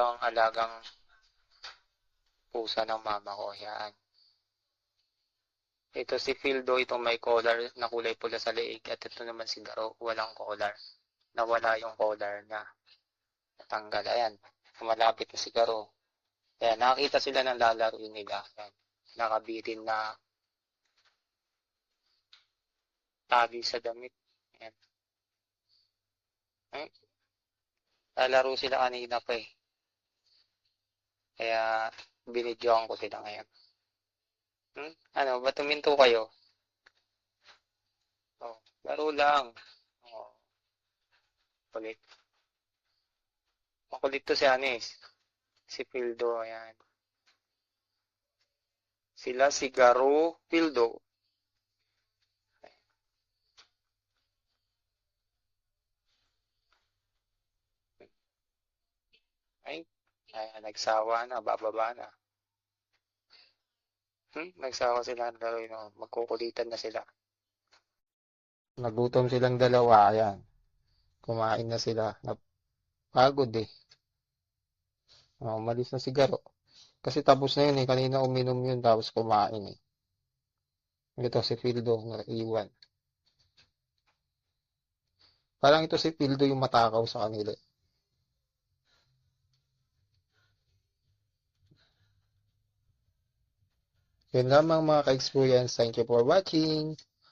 ang alagang pusa ng mama ko. Yan. Ito si Fildo, itong may collar na kulay pula sa leeg. At ito naman si Garo, walang collar. Nawala yung collar niya. Natanggal. Ayan. Malapit na si Garo. Ayan, nakakita sila ng lalaro nila. Ayan. Nakabitin na tali sa damit. Ayan. Ay, lalaro sila kanina pa eh. Kaya binidyoan ko sila ngayon. Hmm? Ano, ba't tuminto kayo? Oh, laro lang. Oh. Kulit. Makulit to si Anis. Si Pildo, ayan. Sila si Garo, Pildo. Ay, ayan, nagsawa na, bababa na. Hmm, nagsawa sila ng yun. oh. Magkukulitan na sila. Nagutom silang dalawa, ayan. Kumain na sila. Napagod eh. Oh, umalis na si Garo. Kasi tapos na yun eh. Kanina uminom yun tapos kumain eh. Ito si Fildo na iwan. Parang ito si Fildo yung matakaw sa kanila. Yun lamang mga ka-experience. Thank you for watching.